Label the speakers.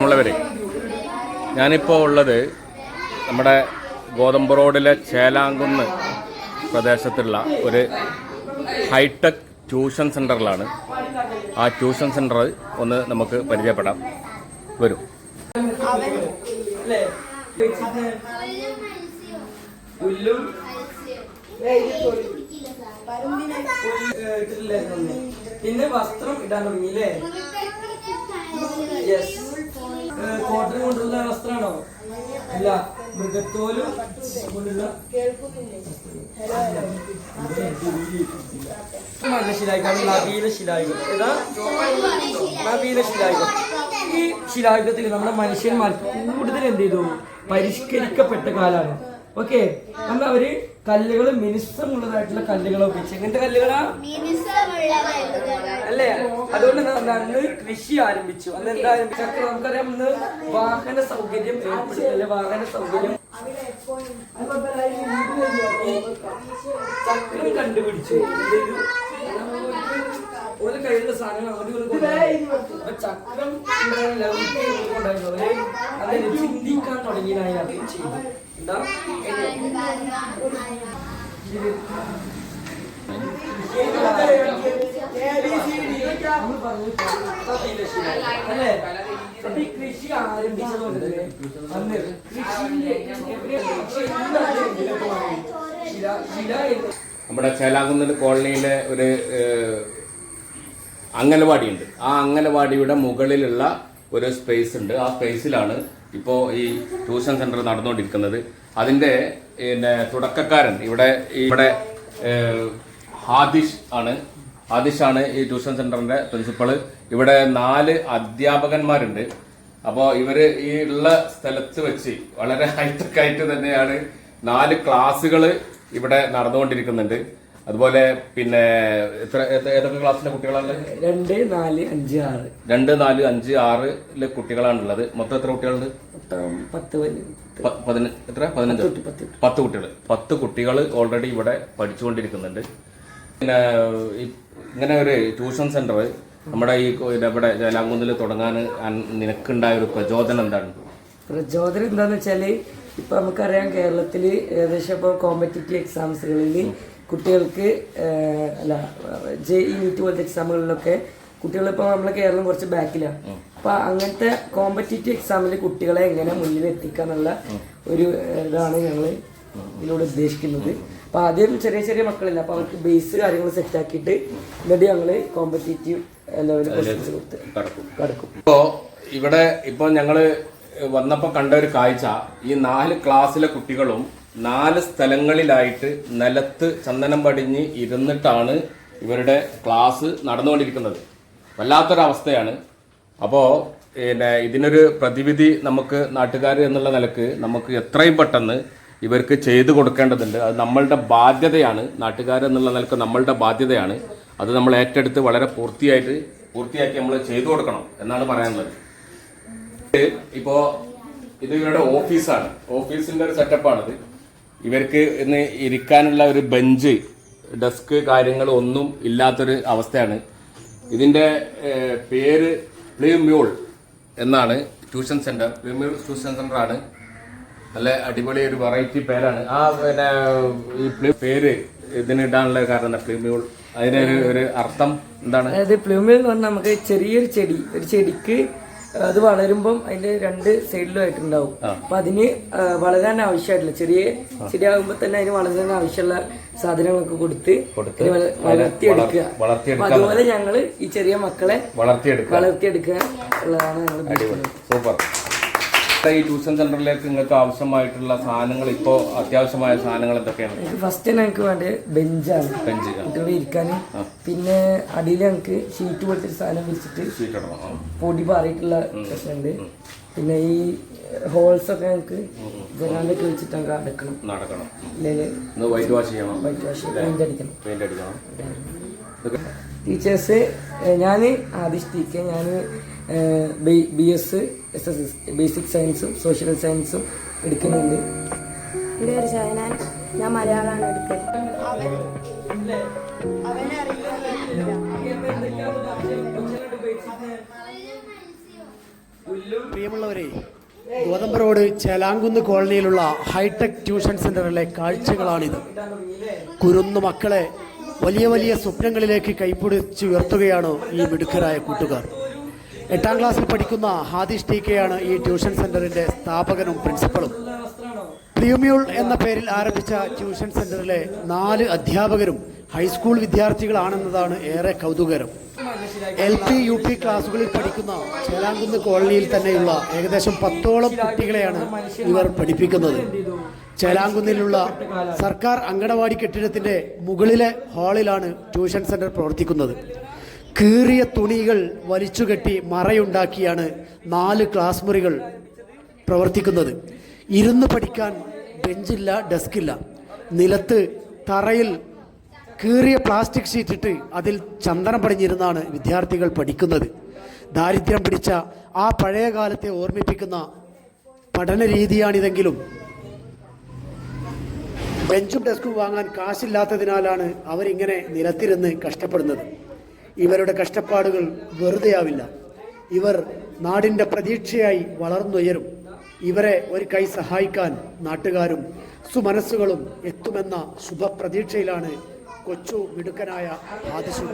Speaker 1: ഉള്ളവരെ ഞാനിപ്പോൾ ഉള്ളത് നമ്മുടെ ഗോതമ്പ് റോഡിലെ ചേലാങ്കുന്ന് പ്രദേശത്തുള്ള ഒരു ഹൈടെക് ട്യൂഷൻ സെന്ററിലാണ് ആ ട്യൂഷൻ സെന്റർ ഒന്ന് നമുക്ക് പരിചയപ്പെടാം. വരും.
Speaker 2: പിന്നെ വസ്ത്രം ഇടാൻ തുടങ്ങി അല്ലേ യെസ് കോട്ടൺ കൊണ്ടുള്ള വസ്ത്രമാണോ അല്ല മൃഗത്തോലും കൊണ്ടുള്ള നല്ല ശിലായിക്കാണ് നവീന ശിലായുഗം. ഏതാ? നവീന ശിലായുഗം. ഈ ശിലായുഗത്തിൽ നമ്മുടെ മനുഷ്യന്മാർ കൂടുതൽ എന്ത് ചെയ്തു? പരിഷ്കരിക്കപ്പെട്ട കാലാണ് ഓക്കെ. അന്ന് അവർ? കല്ലുകൾ മിനുസമുള്ളതായിട്ടുള്ള കല്ലുകൾ ഉപയോഗിച്ചു. എങ്ങനത്തെ കല്ലുകളാ? അല്ലേ? അതുകൊണ്ട് അന്ന് കൃഷി ആരംഭിച്ചു. അന്ന് എന്താ ആരംഭിച്ചു നമുക്കറിയാം ഇന്ന് വാഹന സൗകര്യം ഏർപ്പെടുത്തി. അല്ലെ? വാഹന സൗകര്യം. ചക്രം കണ്ടുപിടിച്ചു. ഓരോ കയ്യിലുള്ള സാധനങ്ങൾ ചക്രം ചിന്തിക്കാൻ തുടങ്ങിയതായി ചെയ്തു എന്താ. അല്ലേ അപ്പൊ ഈ കൃഷി ആരംഭിച്ചത് മുതൽ അന്ന് കൃഷിന്റെ
Speaker 1: നമ്മുടെ ചേലാകുന്നത് കോളനിയിലെ ഒരു അംഗനവാടിയുണ്ട് ആ അംഗനവാടിയുടെ മുകളിലുള്ള ഒരു സ്പേസ് ഉണ്ട്. ആ സ്പേസിലാണ് ഇപ്പോൾ ഈ ട്യൂഷൻ സെന്റർ നടന്നുകൊണ്ടിരിക്കുന്നത്. അതിന്റെ പിന്നെ തുടക്കക്കാരൻ ഇവിടെ ഇവിടെ ഹാദിഷ് ആണ്. ഹാദിഷ് ആണ് ഈ ട്യൂഷൻ സെന്ററിന്റെ പ്രിൻസിപ്പൾ ഇവിടെ നാല് അധ്യാപകന്മാരുണ്ട്. അപ്പോൾ ഇവർ ഈ ഉള്ള സ്ഥലത്ത് വെച്ച് വളരെ ഹൈടെക് ആയിട്ട് തന്നെയാണ് നാല് ക്ലാസ്സുകൾ ഇവിടെ നടന്നുകൊണ്ടിരിക്കുന്നുണ്ട്. അതുപോലെ പിന്നെ എത്ര ഏതൊക്കെ ക്ലാസ്സിലെ കുട്ടികളാണ്?
Speaker 2: രണ്ട് നാല് അഞ്ച് ആറ്.
Speaker 1: രണ്ട് നാല് അഞ്ച് ആറിലെ കുട്ടികളാണുള്ളത്. മൊത്തം എത്ര കുട്ടികളുണ്ട്?
Speaker 2: പത്ത്
Speaker 1: എത്ര? പതിനഞ്ച്.
Speaker 2: പത്ത്
Speaker 1: കുട്ടികൾ പത്ത് കുട്ടികൾ ഓൾറെഡി ഇവിടെ പഠിച്ചുകൊണ്ടിരിക്കുന്നുണ്ട്. പിന്നെ ഇങ്ങനെ ഒരു ട്യൂഷൻ സെന്റർ നമ്മുടെ ഈ ഇവിടെ ജലാങ്കുന്നിൽ തുടങ്ങാൻ നിനക്കുണ്ടായ ഒരു പ്രചോദനം എന്താണ്?
Speaker 2: പ്രചോദനം എന്താണെന്ന് വെച്ചാൽ ഇപ്പൊ നമുക്കറിയാം കേരളത്തിൽ ഏകദേശം ഇപ്പൊ കോമ്പറ്റേറ്റീവ് എക്സാംസുകളിൽ കുട്ടികൾക്ക് അല്ല ജെ ഇ നീറ്റ് പോലത്തെ എക്സാമുകളിലൊക്കെ കുട്ടികളിപ്പോൾ ഇപ്പൊ നമ്മളെ കേരളം കുറച്ച് ബാക്കിലാണ് അപ്പൊ അങ്ങനത്തെ കോമ്പറ്റേറ്റീവ് എക്സാമിൽ കുട്ടികളെ എങ്ങനെ മുന്നിൽ എത്തിക്കാന്നുള്ള ഒരു ഇതാണ് ഞങ്ങൾ ഇതിലൂടെ ഉദ്ദേശിക്കുന്നത്. അപ്പൊ ആദ്യം ചെറിയ ചെറിയ മക്കളില്ല. അപ്പൊ അവർക്ക് ബേസ് കാര്യങ്ങൾ സെറ്റ് ആക്കിയിട്ട് എന്നിട്ട് ഞങ്ങൾ കോമ്പറ്റേറ്റീവ് ലെവലിൽ ക്വസ്റ്റ്യൻസ് കൊടുത്ത്
Speaker 1: കടക്കും. ഇവിടെ ഇപ്പൊ ഞങ്ങൾ വന്നപ്പോ കണ്ട ഒരു കാഴ്ച. ഈ നാല് ക്ലാസ്സിലെ കുട്ടികളും നാല് സ്ഥലങ്ങളിലായിട്ട് നിലത്ത് ചന്ദനം പടിഞ്ഞ് ഇരുന്നിട്ടാണ് ഇവരുടെ ക്ലാസ് നടന്നുകൊണ്ടിരിക്കുന്നത്. വല്ലാത്തൊരവസ്ഥയാണ്. അപ്പോൾ പിന്നെ ഇതിനൊരു പ്രതിവിധി നമുക്ക് നാട്ടുകാർ എന്നുള്ള നിലയ്ക്ക് നമുക്ക് എത്രയും പെട്ടെന്ന് ഇവർക്ക് ചെയ്തു കൊടുക്കേണ്ടതുണ്ട്. അത് നമ്മളുടെ ബാധ്യതയാണ്. നാട്ടുകാർ എന്നുള്ള നിലയ്ക്ക് നമ്മളുടെ ബാധ്യതയാണ്. അത് നമ്മൾ ഏറ്റെടുത്ത് വളരെ പൂർത്തിയായിട്ട് പൂർത്തിയാക്കി നമ്മൾ ചെയ്തു കൊടുക്കണം എന്നാണ് പറയാനുള്ളത്. ഇപ്പോൾ ഇപ്പോ ഇത് ഇവരുടെ ഓഫീസാണ്. ഓഫീസിന്റെ ഒരു സെറ്റപ്പാണിത്. ഇവർക്ക് ഇന്ന് ഇരിക്കാനുള്ള ഒരു ബെഞ്ച് ഡെസ്ക് കാര്യങ്ങൾ ഒന്നും ഇല്ലാത്തൊരു അവസ്ഥയാണ്. ഇതിന്റെ പേര് പ്ലീമ്യൂൾ എന്നാണ് ട്യൂഷൻ സെന്റർ. പ്ലീമ്യൂൾ ട്യൂഷൻ സെന്ററാണ് നല്ല അടിപൊളി ഒരു വെറൈറ്റി പേരാണ്. ആ പിന്നെ ഈ പേര് ഇതിനിടാനുള്ള കാരണം പ്ലീമ്യൂൾ. അതിനൊരു ഒരു അർത്ഥം എന്താണ്?
Speaker 2: അതായത് പ്ലൂമിൽ എന്ന് പറഞ്ഞാൽ നമുക്ക് ചെറിയൊരു ചെടി ഒരു ചെടിക്ക് അത് വളരുമ്പം അതിന്റെ രണ്ട് സൈഡിലുമായിട്ടുണ്ടാവും അപ്പൊ അതിന് വളരാൻ ആവശ്യമായിട്ടില്ല. ചെറിയ ചെടിയാകുമ്പോ തന്നെ അതിന് വളരാൻ ആവശ്യമുള്ള സാധനങ്ങളൊക്കെ കൊടുത്ത് വളർത്തിയെടുക്കുക. അതുപോലെ ഞങ്ങൾ ഈ ചെറിയ മക്കളെ
Speaker 1: വളർത്തിയെടുക്കുക.
Speaker 2: വളർത്തിയെടുക്കുക ഉള്ളതാണ് ഞങ്ങൾ
Speaker 1: സൂപ്പർ. ഈ ട്യൂഷൻ സെന്ററിലേക്ക് നിങ്ങൾക്ക് ആവശ്യമായിട്ടുള്ള സാധനങ്ങൾ ഇപ്പോ അത്യാവശ്യമായ സാധനങ്ങൾ എന്തൊക്കെയാണ്?
Speaker 2: ഫസ്റ്റ് ഞങ്ങൾക്ക് വേണ്ടത് ബെഞ്ചാണ്.
Speaker 1: ബെഞ്ച്
Speaker 2: കുട്ടികളെ ഇരിക്കാൻ പിന്നെ അടിയിൽ ഞങ്ങൾക്ക് ഷീറ്റ് പോലത്തെ സാധനം വിരിച്ചിട്ട്
Speaker 1: ഇടണം
Speaker 2: പൊടി പാറിയിട്ടുള്ള പ്രശ്നമുണ്ട്. പിന്നെ ഈ ഹോൾസ് ഒക്കെ ഞങ്ങൾക്ക് ജനാലൊക്കെ വെച്ചിട്ട് ഞങ്ങൾക്ക് അടക്കണം
Speaker 1: നടക്കണം. വൈറ്റ് വാഷ് ചെയ്യണം.
Speaker 2: വൈറ്റ് വാഷ് പെയിന്റ് അടിക്കണം.
Speaker 1: പെയിന്റ് അടിക്കണം.
Speaker 2: ടീച്ചേഴ്സ് ഞാൻ ആദിഷ് ടി കെ. ഞാൻ B S S S S basic സയൻസും സോഷ്യൽ സയൻസും എടുക്കുന്നുണ്ട്.
Speaker 3: എന്റെ പേര് ഷഹനാൻ ഞാൻ മലയാളമാണ് എടുക്കുന്നത്
Speaker 4: പ്രിയമുള്ളവരെ ഗോതമ്പ് റോഡ് ചേലാങ്കുന്ന് കോളനിയിലുള്ള ഹൈടെക് ട്യൂഷൻ സെന്ററിലെ കാഴ്ചകളാണിത്. കുരുന്നു മക്കളെ വലിയ വലിയ സ്വപ്നങ്ങളിലേക്ക് കൈപിടിച്ചുയർത്തുകയാണ് ഈ മിടുക്കരായ കൂട്ടുകാർ. എട്ടാം ക്ലാസ്സിൽ പഠിക്കുന്ന ഹാദിഷ് ടി കെയാണ് ഈ ട്യൂഷൻ സെന്ററിന്റെ സ്ഥാപകനും പ്രിൻസിപ്പളും. പ്രിയമൂൾ എന്ന പേരിൽ ആരംഭിച്ച ട്യൂഷൻ സെന്ററിലെ നാല് അധ്യാപകരും ഹൈസ്കൂൾ വിദ്യാർത്ഥികളാണെന്നതാണ് ഏറെ കൗതുകരം. എൽ പി യു പി ക്ലാസ്സുകളിൽ പഠിക്കുന്ന ചേലാങ്കുന്ന് കോളനിയിൽ തന്നെയുള്ള ഏകദേശം പത്തോളം കുട്ടികളെയാണ് ഇവർ പഠിപ്പിക്കുന്നത്. ചേലാങ്കുന്നിലുള്ള സർക്കാർ അങ്കണവാടി കെട്ടിടത്തിന്റെ മുകളിലെ ഹാളിലാണ് ട്യൂഷൻ സെന്റർ പ്രവർത്തിക്കുന്നത്. കീറിയ തുണികൾ വലിച്ചുകെട്ടി മറയുണ്ടാക്കിയാണ് നാല് ക്ലാസ് മുറികൾ പ്രവർത്തിക്കുന്നത്. ഇരുന്ന് പഠിക്കാൻ ബെഞ്ചില്ല ഡെസ്കില്ല. നിലത്ത് തറയിൽ കീറിയ പ്ലാസ്റ്റിക് ഷീറ്റ് ഇട്ട് അതിൽ ചന്ദനം പടിഞ്ഞിരുന്നാണ് വിദ്യാർത്ഥികൾ പഠിക്കുന്നത്. ദാരിദ്ര്യം പിടിച്ച ആ പഴയ കാലത്തെ ഓർമ്മിപ്പിക്കുന്ന പഠന രീതിയാണിതെങ്കിലും. ബെഞ്ചും ഡെസ്കും വാങ്ങാൻ കാശില്ലാത്തതിനാലാണ് അവരിങ്ങനെ നിലത്തിരുന്ന് കഷ്ടപ്പെടുന്നത്. ഇവരുടെ കഷ്ടപ്പാടുകൾ വെറുതെയാവില്ല. ഇവർ നാടിന്റെ പ്രതീക്ഷയായി വളർന്നുയരും. ഇവരെ ഒരു കൈ സഹായിക്കാൻ നാട്ടുകാരും സുമനസ്സുകളും എത്തുമെന്ന ശുഭപ്രതീക്ഷയിലാണ് കൊച്ചു മിടുക്കനായ ആദിശു